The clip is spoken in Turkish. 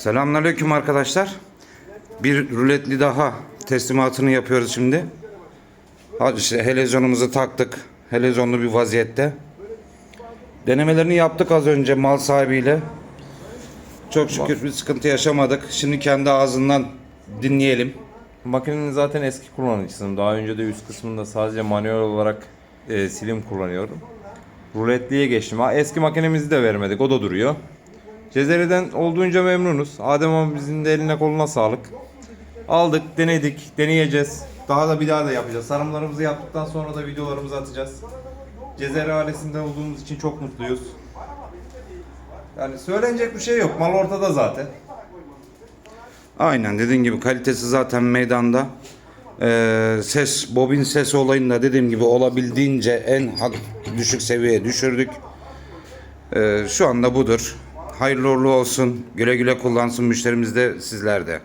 Selamünaleyküm arkadaşlar. Bir ruletli daha teslimatını yapıyoruz şimdi. İşte helezyonumuzu taktık. Helezyonlu bir vaziyette. Denemelerini yaptık az önce mal sahibiyle. Çok şükür bir sıkıntı yaşamadık. Şimdi kendi ağzından dinleyelim. Makinenin zaten eski kullanıcısıyım. Daha önce de üst kısmında sadece manuel olarak e, silim kullanıyorum. Ruletliye geçtim. Eski makinemizi de vermedik. O da duruyor. Cezeri'den olduğunca memnunuz. Adem abimizin de eline koluna sağlık. Aldık, denedik, deneyeceğiz. Daha da bir daha da yapacağız. Sarımlarımızı yaptıktan sonra da videolarımızı atacağız. Cezeri ailesinde olduğumuz için çok mutluyuz. Yani söylenecek bir şey yok. Mal ortada zaten. Aynen dediğin gibi kalitesi zaten meydanda. Ee, ses, bobin ses olayında dediğim gibi olabildiğince en düşük seviyeye düşürdük. Ee, şu anda budur. Hayırlı uğurlu olsun. Güle güle kullansın müşterimiz de sizler de.